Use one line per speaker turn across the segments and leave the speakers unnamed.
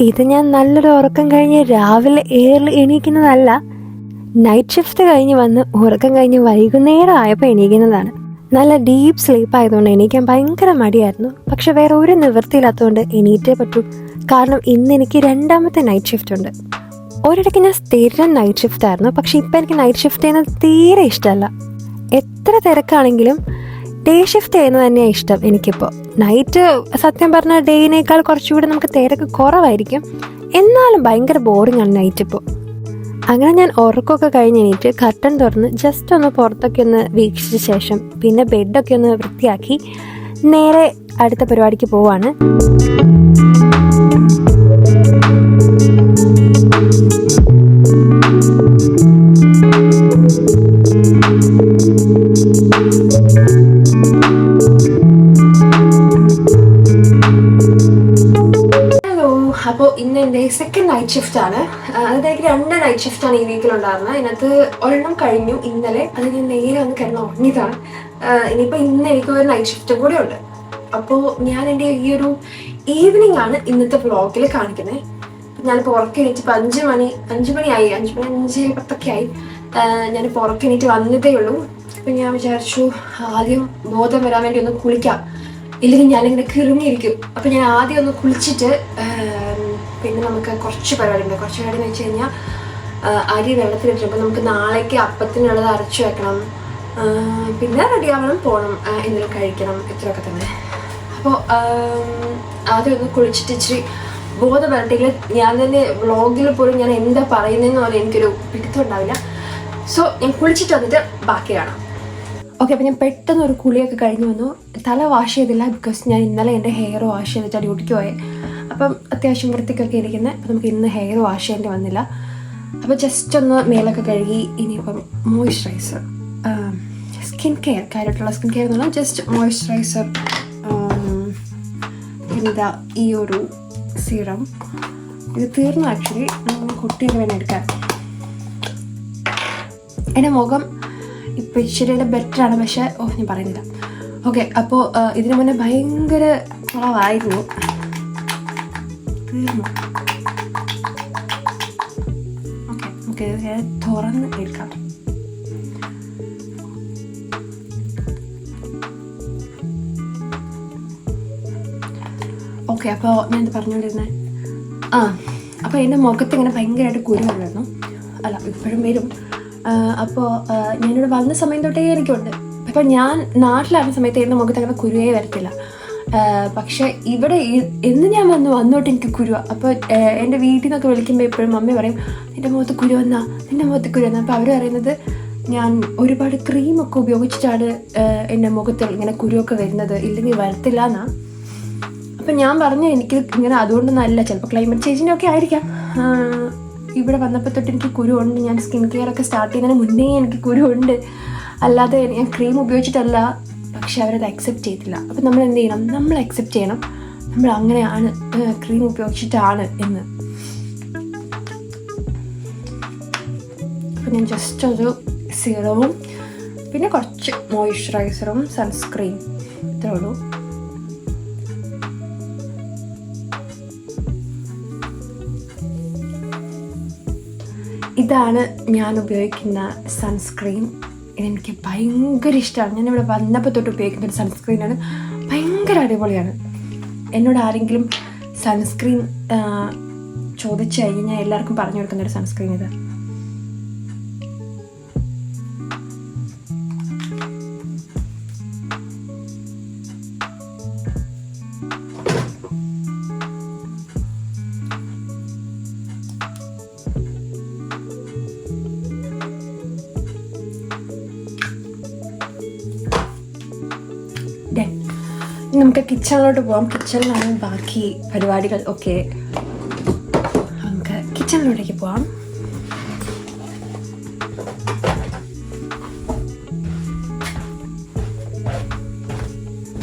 ഇത് ഞാൻ നല്ലൊരു ഉറക്കം കഴിഞ്ഞ് രാവിലെ ഏറിൽ എണീക്കുന്നതല്ല നൈറ്റ് ഷിഫ്റ്റ് കഴിഞ്ഞ് വന്ന് ഉറക്കം കഴിഞ്ഞ് വൈകുന്നേരം ആയപ്പോൾ എണീക്കുന്നതാണ്. നല്ല ഡീപ്പ് സ്ലീപ്പ് ആയതുകൊണ്ട് എണീക്കാൻ ഭയങ്കര മടിയായിരുന്നു. പക്ഷെ വേറെ ഒരു നിവൃത്തിയില്ലാത്തതുകൊണ്ട് എണീറ്റേ പറ്റൂ. കാരണം ഇന്ന് എനിക്ക് രണ്ടാമത്തെ നൈറ്റ് ഷിഫ്റ്റ് ഉണ്ട്. ഒരിടയ്ക്ക് ഞാൻ സ്ഥിരം നൈറ്റ് ഷിഫ്റ്റ് ആയിരുന്നു. പക്ഷെ ഇപ്പം എനിക്ക് നൈറ്റ് ഷിഫ്റ്റ് ചെയ്യുന്നത് തീരെ ഇഷ്ടമല്ല. എത്ര തിരക്കാണെങ്കിലും ഡേ ഷിഫ്റ്റ് ചെയ്യുന്നത് തന്നെയാണ് ഇഷ്ടം എനിക്കിപ്പോൾ നൈറ്റ് സത്യം പറഞ്ഞാൽ ഡേയിനേക്കാൾ കുറച്ചുകൂടി നമുക്ക് തിരക്ക് കുറവായിരിക്കും. എന്നാലും ഭയങ്കര ബോറിംഗ് ആണ് നൈറ്റ് ഇപ്പോൾ അങ്ങനെ ഞാൻ ഉറക്കമൊക്കെ കഴിഞ്ഞ് എണീറ്റ് തുറന്ന് ജസ്റ്റ് ഒന്ന് പുറത്തൊക്കെ ഒന്ന് വീക്ഷിച്ച ശേഷം പിന്നെ ബെഡൊക്കെ ഒന്ന് വൃത്തിയാക്കി നേരെ അടുത്ത പരിപാടിക്ക് പോവാണ്. നൈറ്റ് ഷിഫ്റ്റ് ആണ് ഈ വീക്കിൽ ഉണ്ടായിരുന്നത് അതിനകത്ത് ഒരെണ്ണം കഴിഞ്ഞു ഇന്നലെ. അത് ഞാൻ നേരെ വന്ന് കിടന്ന് ഉറങ്ങിയതാണ്. ഇനിയിപ്പോൾ ഇന്ന് എനിക്ക് ഒരു നൈറ്റ് ഷിഫ്റ്റും കൂടെ ഉണ്ട്. അപ്പോൾ ഞാൻ എന്റെ ഈ ഒരു ഈവനിങ് ആണ് ഇന്നത്തെ വ്ളോഗിൽ കാണിക്കുന്നത് ഞാനിപ്പോൾ ഇപ്പം അഞ്ച് മണി അഞ്ച് മണിയായി. അഞ്ച് മണി അഞ്ച് പത്തൊക്കെ ആയി ഞാൻ എണീറ്റ് വന്നതേ ഉള്ളൂ. അപ്പം ഞാൻ വിചാരിച്ചു ആദ്യം ബോധം വരാൻ വേണ്ടി ഒന്ന് കുളിക്കാം. ഇല്ലെങ്കിൽ ഞാനിങ്ങനെ കിറങ്ങിയിരിക്കും. അപ്പം ഞാൻ ആദ്യം ഒന്ന് കുളിച്ചിട്ട് പിന്നെ നമുക്ക് കുറച്ച് പരിപാടി ഉണ്ട് കുറച്ച് പരിപാടി എന്ന് വെച്ച് കഴിഞ്ഞാൽ അരി വെള്ളത്തിലിട്ട് അപ്പോൾ നമുക്ക് നാളേക്ക് അപ്പത്തിനുള്ളത് അരച്ചു വെക്കണം. പിന്നെ റെഡിയാവണം പോകണം എന്തെങ്കിലും കഴിക്കണം ഇത്രയൊക്കെ തന്നെ. അപ്പോൾ ആദ്യം ഒന്ന് കുളിച്ചിട്ട് ഇച്ചിരി ബോധം വരട്ടെങ്കിൽ ഞാൻ തന്നെ വ്ളോഗിൽ പോലും ഞാൻ എന്താ പറയുന്നതെന്ന് പോലെ എനിക്കൊരു പിടുത്തം ഉണ്ടാവില്ല. സോ ഞാൻ കുളിച്ചിട്ട് വന്നിട്ട് ബാക്കി കാണാം. ഓക്കെ അപ്പം ഞാൻ പെട്ടെന്ന് ഒരു കുളിയൊക്കെ കഴിഞ്ഞ് വന്നു. തല വാഷ് ചെയ്തില്ല ബിക്കോസ് ഞാൻ ഇന്നലെ എന്റെ ഹെയർ വാഷ് ചെയ്തിട്ട് ഡ്യൂട്ടിക്ക് പോയെ. അപ്പം അത്യാവശ്യം വൃത്തിക്കൊക്കെ ഇരിക്കുന്നത് അപ്പം നമുക്ക് ഇന്ന് ഹെയർ വാഷ് ചെയ്യേണ്ടി വന്നില്ല. അപ്പോൾ ജസ്റ്റ് ഒന്ന് മേലൊക്കെ കഴുകി ഇനിയിപ്പം മോയ്സ്ചറൈസർ സ്കിൻ കെയർ കാര്യമായിട്ടുള്ള സ്കിൻ കെയർ എന്ന് പറഞ്ഞാൽ ജസ്റ്റ് മോയ്സ്ചറൈസർ എന്താ ഈ ഒരു സീറം ഇത് തീർന്നു ആക്ച്വലി കുട്ടിയൊക്കെ വേണം എടുക്കാൻ എന്റെ മുഖം ഇപ്പം ഇച്ചിരി ബെറ്റർ ആണ് പക്ഷേ ഓ ഞാൻ പറയുന്നില്ല. ഓക്കെ അപ്പോൾ ഇതിനു മുന്നേ ഭയങ്കര കുറവായിരുന്നു. തീർന്നു? നമുക്ക് തുറന്ന് എടുക്കാം ഓക്കെ അപ്പോൾ ഞാൻ പറഞ്ഞുകൊണ്ടിരുന്നത് ആ അപ്പോൾ എന്റെ മുഖത്ത് ഇങ്ങനെ ഭയങ്കരമായിട്ട് കുരു വരുമായിരുന്നു അല്ല ഇപ്പോഴും വരും. അപ്പോൾ ഞാനിവിടെ വന്ന സമയം തൊട്ടേ എനിക്കുണ്ട്. അപ്പോൾ ഞാൻ നാട്ടിലായിരുന്ന സമയത്ത് എന്റെ മുഖത്ത് അങ്ങനെ കുരുവേ വരത്തില്ല. പക്ഷേ ഇവിടെ എന്ന് ഞാൻ വന്നു വന്നോട്ട് എനിക്ക് കുരുവ അപ്പോൾ എന്റെ വീട്ടിൽ നിന്നൊക്കെ വിളിക്കുമ്പോൾ എപ്പോഴും മമ്മി പറയും നിന്റെ മുഖത്ത് കുരു വന്നാ നിന്റെ മുഖത്ത് കുരു വന്നാ. അപ്പോൾ അവർ പറയുന്നത് ഞാൻ ഒരുപാട് ക്രീമൊക്കെ ഉപയോഗിച്ചിട്ടാണ് എന്റെ മുഖത്ത് ഇങ്ങനെ കുരുവൊക്കെ വരുന്നത്. ഇല്ലെങ്കിൽ വരത്തില്ല എന്നാ അപ്പം ഞാൻ പറഞ്ഞു എനിക്ക് ഇങ്ങനെ അതുകൊണ്ടൊന്നും അല്ല. ചിലപ്പോൾ ക്ലൈമറ്റ് ചേഞ്ചിന്റെ ഒക്കെ ആയിരിക്കാം. ഇവിടെ വന്നപ്പോൾ തൊട്ട് എനിക്ക് കുരു ഉണ്ട് ഞാൻ സ്കിൻ കെയർ ഒക്കെ സ്റ്റാർട്ട് ചെയ്യുന്നതിന് മുന്നേ എനിക്ക് കുരു ഉണ്ട് അല്ലാതെ ഞാൻ ക്രീം ഉപയോഗിച്ചിട്ടല്ല. പക്ഷെ അവരത് അക്സെപ്റ്റ് ചെയ്തില്ല അപ്പം നമ്മൾ എന്ത് ചെയ്യണം? നമ്മൾ അക്സെപ്റ്റ് ചെയ്യണം. നമ്മൾ അങ്ങനെയാണ് ക്രീം ഉപയോഗിച്ചിട്ടാണ് എന്ന്. അപ്പം ഞാൻ ജസ്റ്റ് ഒരു സീറവും പിന്നെ കുറച്ച് മോയ്സ്ചറൈസറും സൺസ്ക്രീൻ ഇത്രേ ഉള്ളൂ. ഇതാണ് ഞാൻ ഉപയോഗിക്കുന്ന സൺസ്ക്രീൻ ഇതെനിക്ക് ഭയങ്കര ഇഷ്ടമാണ് ഞാൻ ഇവിടെ വന്നപ്പോൾ തൊട്ട് ഉപയോഗിക്കുന്ന ഒരു സൺസ്ക്രീനാണ് ഭയങ്കര അടിപൊളിയാണ്. എന്നോട് ആരെങ്കിലും സൺസ്ക്രീൻ ചോദിച്ചു കഴിഞ്ഞാൽ എല്ലാവർക്കും പറഞ്ഞു കൊടുക്കുന്ന ഒരു സൺസ്ക്രീൻ ഇത്. നമുക്ക് കിച്ചണിലോട്ട് പോവാം. കിച്ചണിലാണ് ബാക്കി പരിപാടികൾ. ഒക്കെ നമുക്ക് കിച്ചണിലോട്ടേക്ക് പോവാം.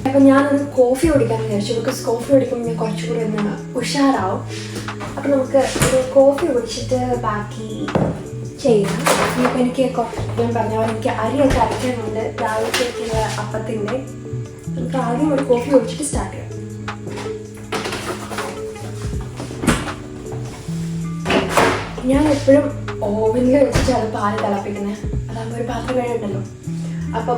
അപ്പം ഞാനൊന്ന് കോഫി കുടിക്കാൻ വിചാരിച്ചു. ബിക്കോസ് കോഫി കുടിക്കുമ്പോൾ ഞാൻ കുറച്ചുകൂടി ഒന്ന് ഉഷാറാവും. അപ്പം നമുക്ക് ഒരു കോഫി കുടിച്ചിട്ട് ബാക്കി ചെയ്യാം. ഇനിയിപ്പോൾ എനിക്ക് ഞാൻ പറഞ്ഞ പോലെ എനിക്ക് അരിയൊക്കെ അരയ്ക്കാനുണ്ട്. രാവിലത്തേക്കുള്ള അപ്പത്തിന്റെ. നമുക്ക് ആദ്യം ഒരു കോഫി ഒഴിച്ചിട്ട് സ്റ്റാർട്ട് ചെയ്യാം. ഞാൻ എപ്പോഴും ഓവനിൽ വെച്ചിട്ടാണ് പാൽ തിളപ്പിക്കുന്നത് അതാകുമ്പോൾ ഒരു പാത്രം കഴിഞ്ഞിട്ടല്ലോ അപ്പം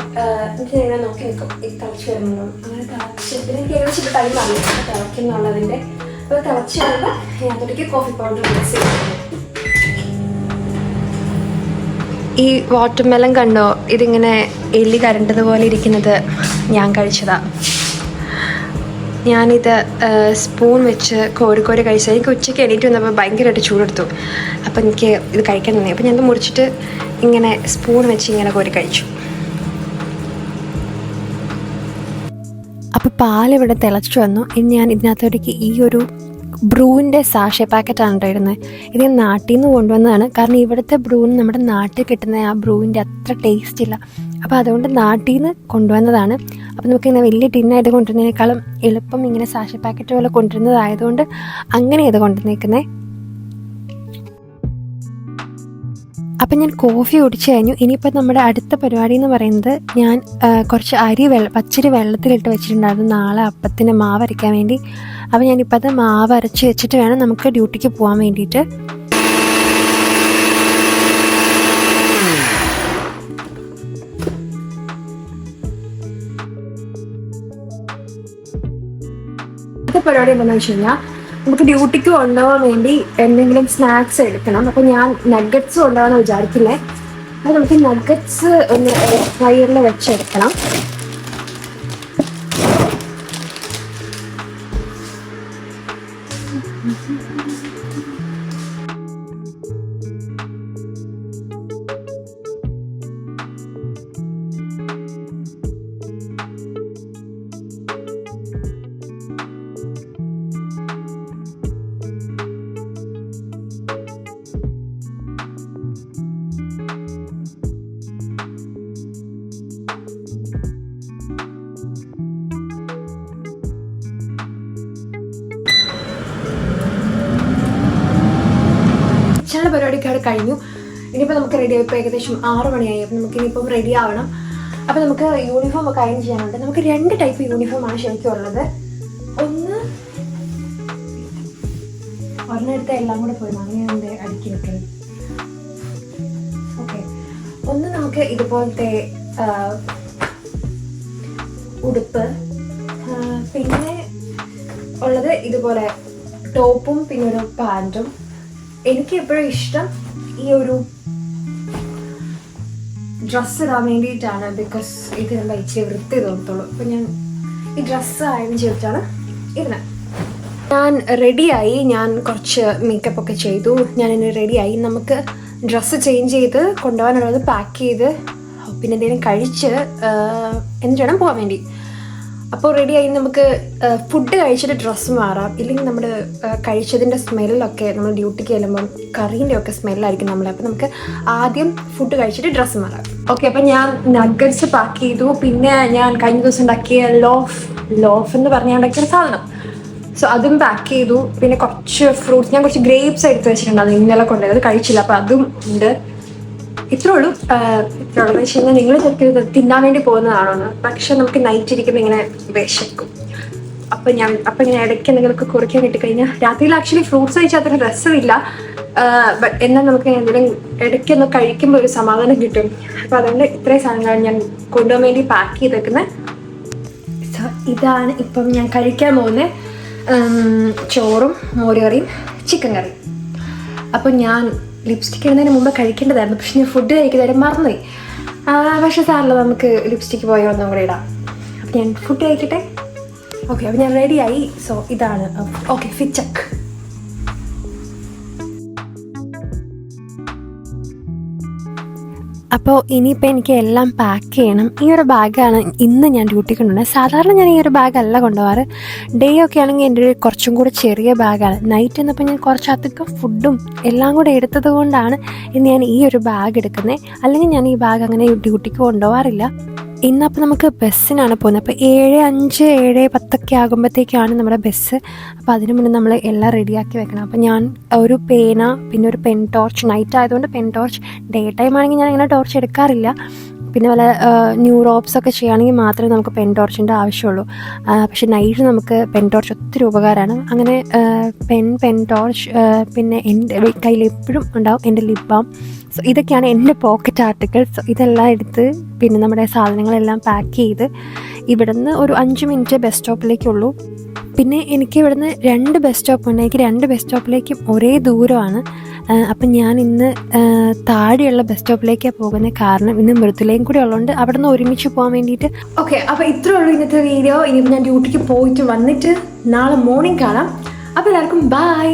എനിക്ക് ഇങ്ങനെ നോക്കി നിൽക്കും. ഈ തിളച്ച് വരുമ്പോൾ അങ്ങനെ തിളച്ച് പിന്നെ എനിക്ക് ഏകദേശം ടൈം ആണ് തിളക്കുന്നുള്ളതിന്റെ അപ്പോൾ തിളച്ച് വരുമ്പോൾ ഞാൻ അതിലേക്ക് കോഫി പൗഡർ മിക്സ് ചെയ്യുന്നു ഈ വാട്ടർമെലൻ കണ്ടോ? ഇതിങ്ങനെ എലി കരണ്ടതുപോലെ ഇരിക്കുന്നത് ഞാൻ കഴിച്ചതാ. ഞാനിത് സ്പൂൺ വെച്ച് കോരി കോരി കഴിച്ചത്. എനിക്ക് ഉച്ചയ്ക്ക് എണീറ്റ് വന്നപ്പോൾ ഭയങ്കരമായിട്ട് ചൂടെടുത്തു. അപ്പം എനിക്ക് ഇത് കഴിക്കാൻ തന്നെ. അപ്പം ഞാനത് മുറിച്ചിട്ട് ഇങ്ങനെ സ്പൂൺ വെച്ച് ഇങ്ങനെ കോരി കഴിച്ചു. അപ്പോൾ പാലിവിടെ തിളച്ചു വന്നു. ഇനി ഞാൻ ഇതിനകത്തോടേക്ക് ഈ ഒരു ബ്രൂവിന്റെ സാഷെ പാക്കറ്റാണ് ഉണ്ടായിരുന്നത് ഇത് ഞാൻ നാട്ടിൽ നിന്ന് കൊണ്ടുവന്നതാണ്. കാരണം ഇവിടുത്തെ ബ്രൂവിന് നമ്മുടെ നാട്ടിൽ കിട്ടുന്ന ആ ബ്രൂവിന്റെ അത്ര ടേസ്റ്റ് ഇല്ല. അപ്പോൾ അതുകൊണ്ട് നാട്ടിൽ നിന്ന് കൊണ്ടുവന്നതാണ്. അപ്പോൾ നമുക്ക് ഇങ്ങനെ വലിയ ടിന്നായിട്ട് കൊണ്ടുവരുന്നതിനേക്കാളും എളുപ്പം ഇങ്ങനെ സാഷെ പാക്കറ്റ് പോലെ കൊണ്ടുവരുന്നതായതുകൊണ്ട് അങ്ങനെ ഇത് കൊണ്ടുവന്നേക്കുന്നത് അപ്പം ഞാൻ കോഫി കുടിച്ച് കഴിഞ്ഞു. ഇനിയിപ്പോൾ നമ്മുടെ അടുത്ത പരിപാടി എന്ന് പറയുന്നത് ഞാൻ കുറച്ച് അരി വെള്ള പച്ചരി വെള്ളത്തിലിട്ട് വെച്ചിട്ടുണ്ടായിരുന്നു നാളെ അപ്പത്തിന് മാവ് അരയ്ക്കാൻ വേണ്ടി. അപ്പം ഞാനിപ്പോൾ അത് മാവ് അരച്ച് വെച്ചിട്ട് വേണം നമുക്ക് ഡ്യൂട്ടിക്ക് പോകാൻ വേണ്ടിയിട്ട്. പരിപാടി എന്താണെന്ന് വെച്ച് കഴിഞ്ഞാൽ നമുക്ക് ഡ്യൂട്ടിക്ക് കൊണ്ടുപോകാൻ വേണ്ടി എന്തെങ്കിലും സ്നാക്സ് എടുക്കണം. അപ്പോൾ ഞാൻ നഗറ്റ്സ് കൊണ്ടുപോകാമെന്ന് വിചാരിക്കില്ലേ? അത് നമുക്ക് നഗറ്റ്സ് ഒന്ന് ഫ്രൈയറിൽ വെച്ചെടുക്കണം. ചില പരിപാടിയൊക്കെ അവിടെ കഴിഞ്ഞു. ഇനിയിപ്പോൾ നമുക്ക് റെഡി ആയി ഇപ്പോൾ ഏകദേശം ആറ് മണിയായി. അപ്പം നമുക്ക് ഇനിയിപ്പം റെഡി ആവണം. അപ്പോൾ നമുക്ക് യൂണിഫോം ഒക്കെ അയൺ ചെയ്യാനുണ്ട്. നമുക്ക് രണ്ട് ടൈപ്പ് യൂണിഫോമാണ് ശരിക്കും ഉള്ളത്. ഒന്ന് ഒരെണ്ണെടുത്ത എല്ലാം കൂടെ പോയി. അങ്ങനെ എന്റെ അടുക്കി ഓക്കെ ഒന്ന് നമുക്ക് ഇതുപോലത്തെ ഉടുപ്പ്. പിന്നെ ഉള്ളത് ഇതുപോലെ ടോപ്പും പിന്നെ ഒരു പാന്റും എനിക്ക് എപ്പോഴും ഇഷ്ടം ഈ ഒരു ഡ്രസ്സ് ഇടാൻ വേണ്ടിയിട്ടാണ് ബിക്കോസ് ഇത് ഞാൻ ഇച്ചിരി വൃത്തി തോന്നത്തുള്ളൂ. അപ്പം ഞാൻ ഈ ഡ്രസ്സ് ആയാലും ചോദിച്ചാണ് ഇരുന്നത് ഞാൻ റെഡിയായി ഞാൻ കുറച്ച് മേക്കപ്പ് ഒക്കെ ചെയ്തു. ഞാൻ ഇനി റെഡിയായി നമുക്ക് ഡ്രസ്സ് ചേഞ്ച് ചെയ്ത് കൊണ്ടുപോകാനുള്ളത് പാക്ക് ചെയ്ത് പിന്നെ എന്തെങ്കിലും കഴിച്ച് എന്ത് എന്നിട്ട് വേണം പോകാൻ വേണ്ടി. അപ്പോൾ റെഡി ആയി നമുക്ക് ഫുഡ് കഴിച്ചിട്ട് ഡ്രസ്സ് മാറാം. ഇല്ലെങ്കിൽ നമ്മൾ കഴിച്ചതിന്റെ സ്മെല്ലൊക്കെ നമ്മൾ ഡ്യൂട്ടിക്ക് ചെല്ലുമ്പം കറീന്റെ ഒക്കെ സ്മെല്ലായിരിക്കും നമ്മളെ. അപ്പോൾ നമുക്ക് ആദ്യം ഫുഡ് കഴിച്ചിട്ട് ഡ്രസ്സ് മാറാം. ഓക്കെ അപ്പം ഞാൻ നഗറ്റ്സ് പാക്ക് ചെയ്തു. പിന്നെ ഞാൻ കഴിഞ്ഞ ദിവസം ഉണ്ടാക്കിയ ലോഫ് ലോഫ് എന്ന് പറഞ്ഞാൽ ഉണ്ടാക്കിയ സാധനം. സോ അതും പാക്ക് ചെയ്തു. പിന്നെ കുറച്ച് ഫ്രൂട്ട്സ് ഞാൻ കുറച്ച് ഗ്രേപ്സ് എടുത്ത് വെച്ചിട്ടുണ്ടായിരുന്നു. ഇന്നലെ കൊണ്ടുപോയത്. കഴിച്ചില്ല. അപ്പോൾ അതും ഉണ്ട്. ഇത്രേ ഉള്ളൂ. ആഹ് എന്ന് വെച്ച് കഴിഞ്ഞാൽ നിങ്ങൾ ചെറുക്കരുത് തിന്നാൻ വേണ്ടി പോകുന്നതാണോന്ന്. പക്ഷെ നമുക്ക് നൈറ്റ് ഇരിക്കുമ്പോൾ ഇങ്ങനെ വിശക്കും. അപ്പം ഞാൻ അപ്പം ഇങ്ങനെ ഇടയ്ക്ക് എന്തെങ്കിലുമൊക്കെ കുറിക്കാൻ കിട്ടിക്കഴിഞ്ഞാൽ രാത്രിയിൽ ആക്ച്വലി ഫ്രൂട്ട്സ് കഴിച്ചാൽ അത്ര രസമില്ല. എന്നാൽ നമുക്ക് എന്തെങ്കിലും ഇടയ്ക്ക് ഒന്ന് കഴിക്കുമ്പോൾ ഒരു സമാധാനം കിട്ടും. അപ്പം അതുകൊണ്ട് ഇത്രയും സാധനങ്ങളാണ് ഞാൻ കൊണ്ടുപോകാൻ വേണ്ടി പാക്ക് ചെയ്തേക്കുന്നത് സോ ഇതാണ് ഇപ്പം ഞാൻ കഴിക്കാൻ പോകുന്ന. ചോറും മോരുകറിയും ചിക്കൻ കറിയും. അപ്പം ഞാൻ ലിപ്സ്റ്റിക് ഇടുന്നതിന് മുമ്പ് കഴിക്കേണ്ടതായിരുന്നു. പക്ഷെ ഞാൻ ഫുഡ് കഴിക്കുന്നവരെ മറന്നുപോയി. പക്ഷെ സാറില്ല നമുക്ക് ലിപ്സ്റ്റിക്ക് പോയ ഒന്നും കൂടെ ഇടാം. അപ്പം ഞാൻ ഫുഡ് കഴിക്കട്ടെ? ഓക്കെ അപ്പം ഞാൻ റെഡിയായി സോ ഇതാണ്. ഓക്കെ ഫിച്ചക്ക് അപ്പോൾ ഇനിയിപ്പോൾ എനിക്ക് എല്ലാം പാക്ക് ചെയ്യണം. ഈ ഒരു ബാഗാണ് ഇന്ന് ഞാൻ ഡ്യൂട്ടി കൊണ്ടുപോകുന്നത് സാധാരണ ഞാൻ ഈ ഒരു ബാഗല്ല കൊണ്ടുപോകാറ്. ഡേ ഒക്കെ ആണെങ്കിൽ എന്റെ ഒരു കുറച്ചും കൂടെ ചെറിയ ബാഗാണ് നൈറ്റ് എന്നപ്പോൾ ഞാൻ കുറച്ചധികം ഫുഡും എല്ലാം കൂടെ എടുത്തത് കൊണ്ടാണ് ഇന്ന് ഞാൻ ഈ ഒരു ബാഗ് എടുക്കുന്നത് അല്ലെങ്കിൽ ഞാൻ ഈ ബാഗ് അങ്ങനെ ഡ്യൂട്ടിക്ക് കൊണ്ടുപോകാറില്ല. ഇന്നപ്പോൾ നമുക്ക് ബസ്സിനാണ് പോകുന്നത്. അപ്പോൾ ഏഴ് അഞ്ച് ഏഴ് പത്തൊക്കെ ആകുമ്പോഴത്തേക്കാണ് നമ്മുടെ ബസ് അപ്പോൾ അതിന് മുന്നേ നമ്മൾ എല്ലാം റെഡിയാക്കി വെക്കണം. അപ്പോൾ ഞാൻ ഒരു പേന പിന്നെ ഒരു പെൻ ടോർച്ച് നൈറ്റ് ആയതുകൊണ്ട് പെൻ ടോർച്ച് ഡേ ടൈം ആണെങ്കിൽ ഞാൻ അങ്ങനെ ടോർച്ച് എടുക്കാറില്ല.
പിന്നെ വല്ല ന്യൂറോപ്സ് ഒക്കെ ചെയ്യുകയാണെങ്കിൽ മാത്രമേ നമുക്ക് പെൻ ടോർച്ചിന്റെ ആവശ്യമുള്ളൂ. പക്ഷെ നൈറ്റ് നമുക്ക് പെൻ ടോർച്ച് ഒത്തിരി ഉപകാരമാണ്. അങ്ങനെ പെൻ പെൻ ടോർച്ച് പിന്നെ എന്റെ കയ്യിൽ എപ്പോഴും ഉണ്ടാവും എന്റെ ലിപ് ബാം സോ ഇതൊക്കെയാണ് എന്റെ പോക്കറ്റ് ആർട്ടിക്കിൾസ് ഇതെല്ലാം എടുത്ത് പിന്നെ നമ്മുടെ സാധനങ്ങളെല്ലാം പാക്ക് ചെയ്ത് ഇവിടുന്ന് ഒരു അഞ്ച് മിനിറ്റ് ബസ് സ്റ്റോപ്പിലേക്കുള്ളൂ പിന്നെ എനിക്ക് ഇവിടുന്ന് രണ്ട് ബസ് സ്റ്റോപ്പ് ഉണ്ടെങ്കിൽ രണ്ട് ബസ് സ്റ്റോപ്പിലേക്കും ഒരേ ദൂരമാണ്. അപ്പം ഞാൻ ഇന്ന് താഴെയുള്ള ബസ് സ്റ്റോപ്പിലേക്കാണ് പോകുന്നത് കാരണം ഇന്ന് മൃദുലയും കൂടി ഉള്ളതുകൊണ്ട് അവിടെ നിന്ന് ഒരുമിച്ച് പോകാൻ വേണ്ടിയിട്ട്.
ഓക്കെ അപ്പോൾ ഇത്രേ ഉള്ളൂ ഇന്നത്തെ വീഡിയോ ഇനി ഞാൻ ഡ്യൂട്ടിക്ക് പോയിട്ട് വന്നിട്ട് നാളെ മോർണിംഗ് കാണാം. അപ്പോൾ എല്ലാവർക്കും ബൈ